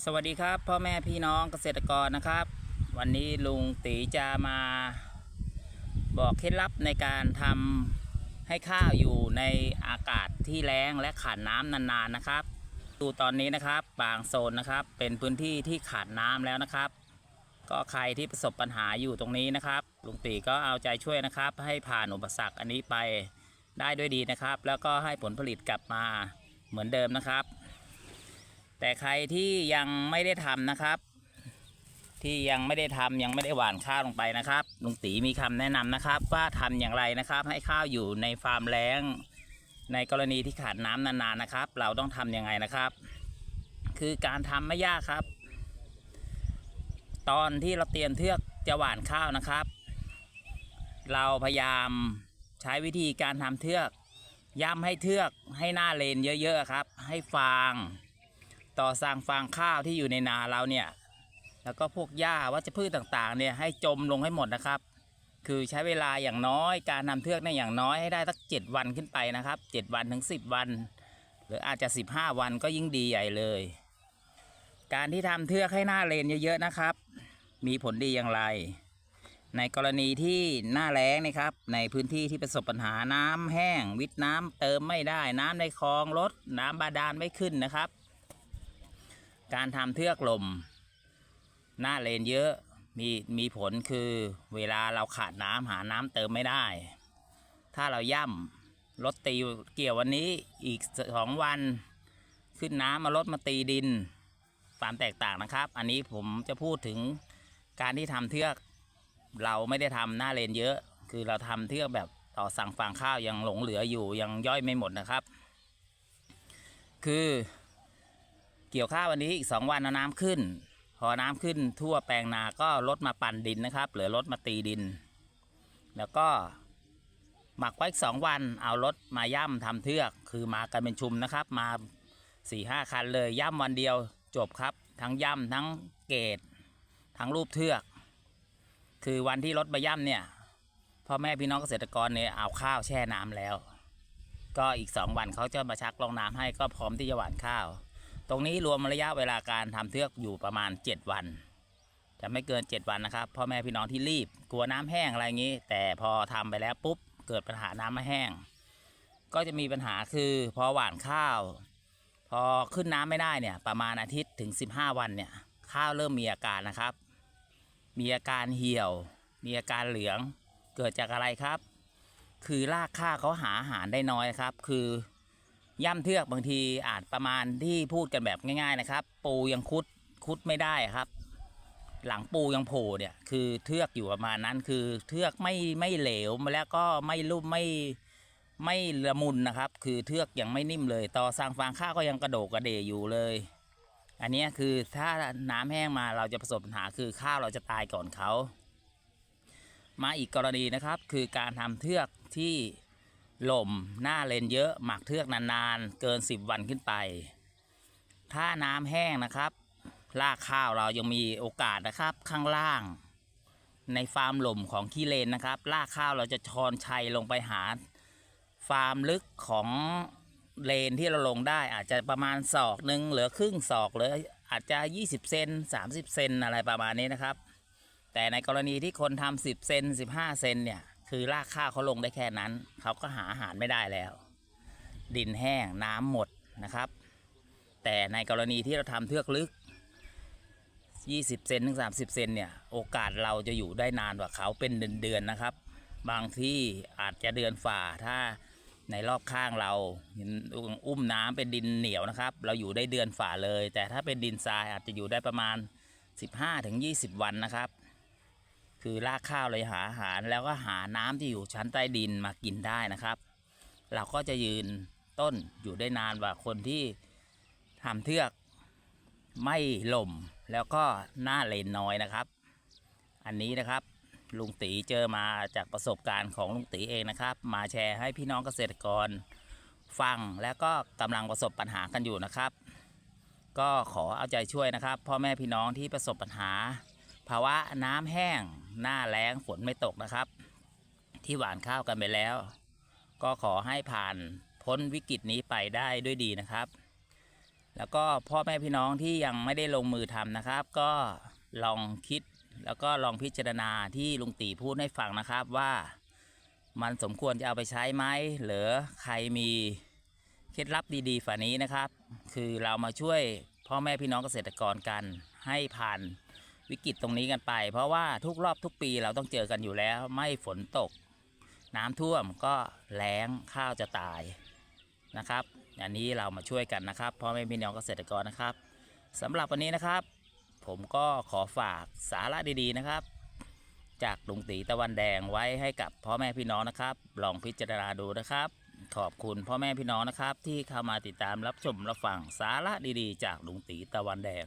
สวัสดีครับ พ่อแม่พี่น้องเกษตรกรนะครับ วันนี้ลุงตีจะมาบอกเคล็ดลับในการทำให้ข้าวอยู่ในอากาศที่แล้งและขาดน้ำนานๆนะครับ ดูตอนนี้นะครับบางโซนนะครับ เป็นพื้นที่ที่ขาดน้ำแล้วนะครับ ก็ใครที่ประสบปัญหาอยู่ตรงนี้นะครับ ลุงตีก็เอาใจช่วยนะครับ ให้ผ่านอุปสรรคอันนี้ไปได้ด้วยดีนะครับ แล้วก็ให้ผลผลิตกลับมาเหมือนเดิมนะครับ แต่ใครที่ยังไม่ได้ทำนะครับ ที่ยังไม่ได้ทำยังไม่ได้หว่านข้าวลงไปนะครับลุงตีมีคำแนะนำนะครับ ว่าทำอย่างไรนะครับ ให้ข้าวอยู่ในฟาร์มแล้ง ในกรณีที่ขาดน้ำนานๆนะครับ เราต้องทำยังไงนะครับ คือการทำไม่ยากครับ ตอนที่เราเตรียมเทือกจะหว่านข้าวนะครับ เราพยายามใช้วิธีการทำเทือกย่ำให้เทือกให้หน้าเลนเยอะๆครับ ให้ฟาง ต่อสร้างฟางข้าวที่อยู่ในนาเราเนี่ย แล้วก็พวกหญ้าวัชพืชต่างๆเนี่ยให้จมลงให้หมดนะครับ คือใช้เวลาอย่างน้อยการทำเทือกเนี่ยอย่างน้อยให้ได้สักเจ็ดวันขึ้นไปนะครับเจ็ดวันถึงสิบวัน หรืออาจจะสิบห้าวันก็ยิ่งดีใหญ่เลย การที่ทำเทือกให้หน้าเลนเยอะๆนะครับ มีผลดีอย่างไร ในกรณีที่หน้าแล้งนะครับ ในพื้นที่ที่ประสบปัญหาน้ำแห้ง วิทน้ำเติมไม่ได้น้ำในคลองลดน้ำบาดาลไม่ขึ้นนะครับ การทำเทือกลม หน้าเลนเยอะมีมีผลคือเวลาเราขาดน้ำหาน้ำเติมไม่ได้ ถ้าเราย่ำรถตีเกี่ยววันนี้อีกสองวัน ขึ้นน้ำมารถมาตีดินความแตกต่างนะครับ อันนี้ผมจะพูดถึงการที่ทำเทือก เราไม่ได้ทำหน้าเลนเยอะ คือเราทำเทือกแบบต่อสั่งฟางข้าวยังหลงเหลืออยู่ยังย่อยไม่หมดนะครับ คือ เกี่ยวข้าววันนี้อีกสองวันเอาน้ำขึ้น พอน้ำขึ้นทั่วแปลงนาก็ลดมาปั่นดินนะครับหรือลดมาตีดิน แล้วก็หมักไว้สองวันเอารถมาย่ำทำเทือก คือมากันเป็นชุมนะครับ มาสี่ห้าคันเลยย่ำวันเดียวจบครับ ทั้งย่ำทั้งเกตทั้งรูปเทือก คือวันที่รถมาย่ำเนี่ยพ่อแม่พี่น้องเกษตรกรเนี่ยเอาข้าวแช่น้ำแล้ว ก็อีกสองวันเขาจะมาชักลงน้ำให้ก็พร้อมที่จะหว่านข้าว ตรงนี้รวมระยะเวลาการทำเทือกอยู่ประมาณ 7 วัน จะไม่เกิน 7 วันนะครับพ่อแม่พี่น้องที่รีบ กลัวน้ำแห้งอะไรอย่างนี้ แต่พอทำไปแล้วปุ๊บเกิดปัญหาน้ำไม่แห้ง ก็จะมีปัญหาคือพอหว่านข้าว พอขึ้นน้ำไม่ได้เนี่ยประมาณอาทิตย์ถึง 15 วันเนี่ยข้าวเริ่มมีอาการนะครับ มีอาการเหี่ยว มีอาการเหลืองเกิดจากอะไรครับ คือรากข้าวเขาหาอาหารได้น้อยครับ คือ ย่ำเทือกบางทีอาจประมาณที่พูดกันแบบง่ายๆนะครับ ปูยังคุดคุดไม่ได้ครับ หลังปูยังโผล่เนี่ย คือเทือกอยู่ประมาณนั้น คือเทือกไม่ไม่เหลวแล้วก็ไม่รุ่มไม่ไม่ละมุนนะครับ คือเทือกยังไม่นิ่มเลย ต่อสร้างฟางข้าวก็ยังกระโดกกระเดยอยู่เลย อันนี้คือถ้าน้ำแห้งมาเราจะประสบปัญหาคือข้าวเราจะตายก่อนเขา มาอีกกรณีนะครับ คือการทำเทือกที่ ลมหน้าเลนเยอะหมักเทือกนานๆ เกิน 10 วันขึ้นไป ถ้าน้ำแห้งนะครับรากข้าวเรายังมีโอกาสนะครับข้างล่าง ในฟาร์มหล่มของขี้เลนนะครับรากข้าวเราจะชอนชัยลงไปหา ฟาร์มลึกของเลนที่เราลงได้อาจจะประมาณศอกหนึ่งเหลือครึ่งศอกเหลืออาจจะ 20 เซน30 เซนอะไรประมาณนี้นะครับ แต่ในกรณีที่คนทำ10 เซน15 เซนเนี่ย คือรากข้าวเขาลงได้แค่นั้น เขาก็หาอาหารไม่ได้แล้ว ดินแห้งน้ำหมดนะครับ แต่ในกรณีที่เราทำเทือกลึก 20 เซนถึง 30 เซนเนี่ย โอกาสเราจะอยู่ได้นานกว่าเขาเป็นเดือนๆนะครับ บางที่อาจจะเดือนฝ่าถ้าในรอบข้างเราอุ้มน้ำเป็นดินเหนียวนะครับ เราอยู่ได้เดือนฝ่าเลย แต่ถ้าเป็นดินทรายอาจจะอยู่ได้ประมาณ 15-20 วันนะครับ คือรากข้าวเลยหาอาหารแล้วก็หาน้ำที่อยู่ชั้นใต้ดินมากินได้นะครับ เราก็จะยืนต้นอยู่ได้นานกว่าคนที่ทำเทือกไม่หล่มแล้วก็หน้าเลนน้อยนะครับ อันนี้นะครับลุงตีเจอมาจากประสบการณ์ของลุงตีเองนะครับ มาแชร์ให้พี่น้องเกษตรกรฟังแล้วก็กำลังประสบปัญหากันอยู่นะครับ ก็ขอเอาใจช่วยนะครับ พ่อแม่พี่น้องที่ประสบปัญหา ภาวะน้ำแห้ง หน้าแล้งฝนไม่ตกนะครับ ที่หวานข้าวกันไปแล้ว ก็ขอให้ผ่านพ้นวิกฤตนี้ไปได้ด้วยดีนะครับ แล้วก็พ่อแม่พี่น้องที่ยังไม่ได้ลงมือทำนะครับ ก็ลองคิดแล้วก็ลองพิจารณาที่ลุงตีพูดให้ฟังนะครับว่ามันสมควรจะเอาไปใช้ไหมหรือใครมีเคล็ดลับดีๆฝ่านี้นะครับ คือเรามาช่วยพ่อแม่พี่น้องเกษตรกรกันให้ผ่าน วิกฤตตรงนี้กันไป เพราะว่าทุกรอบทุกปีเราต้องเจอกันอยู่แล้ว ไม่ฝนตก น้ำท่วมก็แล้งข้าวจะตายนะครับอันนี้เรามาช่วยกันนะครับพ่อแม่พี่น้องเกษตรกรนะครับสำหรับวันนี้นะครับ ผมก็ขอฝากสาระดีๆนะครับ จากลุงตีตะวันแดงไว้ให้กับพ่อแม่พี่น้องนะครับ ลองพิจารณาดูนะครับ ขอบคุณพ่อแม่พี่น้องนะครับ ที่เข้ามาติดตามรับชมรับฟังสาระดีๆ จากลุงตีตะวันแดง